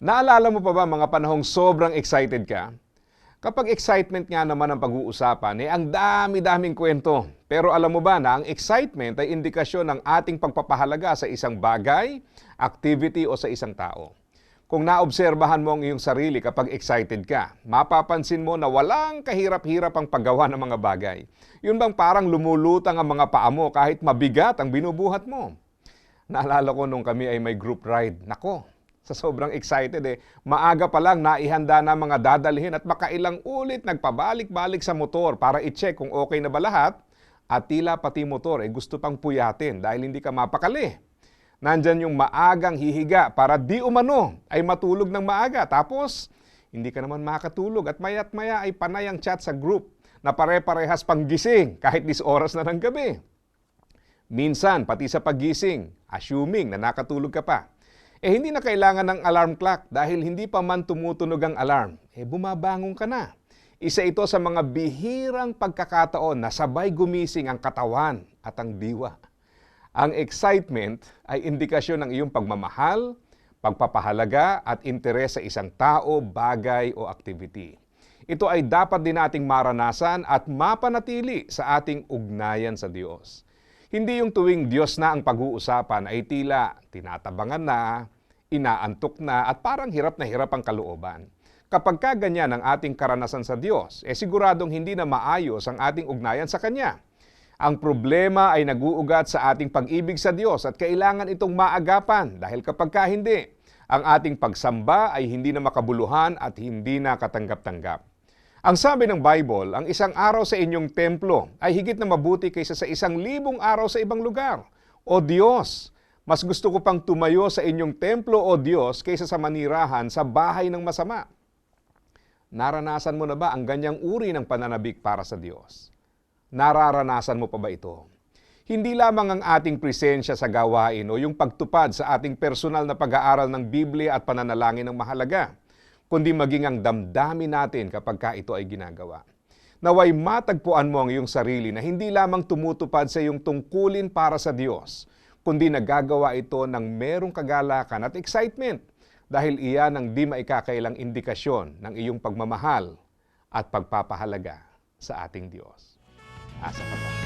Naalala mo pa ba mga panahong sobrang excited ka? Kapag excitement nga naman ang pag-uusapan, eh ang dami-daming kwento. Pero alam mo ba na ang excitement ay indikasyon ng ating pagpapahalaga sa isang bagay, activity o sa isang tao. Kung naobserbahan mo ang iyong sarili kapag excited ka, mapapansin mo na walang kahirap-hirap ang paggawa ng mga bagay. Yun bang parang lumulutang ang mga paa mo kahit mabigat ang binubuhat mo? Naalala ko nung kami ay may group ride. Nako, sa sobrang excited eh, maaga pa lang naihanda na mga dadalhin at makailang ulit nagpabalik-balik sa motor para i-check kung okay na ba lahat at tila pati motor eh, gusto pang puyatin dahil hindi ka mapakali. Nandyan yung maagang hihiga para di umano ay matulog ng maaga. Tapos, hindi ka naman makatulog at maya't maya ay panay ang chat sa group na pare-parehas pang gising kahit dis oras na ng gabi. Minsan, pati sa paggising, assuming na nakatulog ka pa, eh hindi na kailangan ng alarm clock dahil hindi pa man tumutunog ang alarm, eh bumabangon ka na. Isa ito sa mga bihirang pagkakataon na sabay gumising ang katawan at ang diwa. Ang excitement ay indikasyon ng iyong pagmamahal, pagpapahalaga at interes sa isang tao, bagay o activity. Ito ay dapat din nating maranasan at mapanatili sa ating ugnayan sa Diyos. Hindi yung tuwing Diyos na ang pag-uusapan ay tila tinatabangan na, inaantok na at parang hirap na hirap ang kalooban. Kapag kaganyan ang ating karanasan sa Diyos, eh siguradong hindi na maayos ang ating ugnayan sa Kanya. Ang problema ay naguugat sa ating pag-ibig sa Diyos at kailangan itong maagapan dahil kapag ka hindi, ang ating pagsamba ay hindi na makabuluhan at hindi na katanggap-tanggap. Ang sabi ng Bible, ang isang araw sa inyong templo ay higit na mabuti kaysa sa isang libong araw sa ibang lugar. O Diyos, mas gusto ko pang tumayo sa inyong templo o Diyos kaysa sa manirahan sa bahay ng masama. Naranasan mo na ba ang ganyang uri ng pananabik para sa Diyos? Nararanasan mo pa ba ito? Hindi lamang ang ating presensya sa gawain o yung pagtupad sa ating personal na pag-aaral ng Biblia at pananalangin ng mahalaga, kundi maging ang damdamin natin kapag ka ito ay ginagawa. Naway matagpuan mo ang iyong sarili na hindi lamang tumutupad sa iyong tungkulin para sa Diyos, kundi nagagawa ito ng merong kagalakan at excitement dahil iyan ang di maikakailang indikasyon ng iyong pagmamahal at pagpapahalaga sa ating Diyos. Asa ka ba?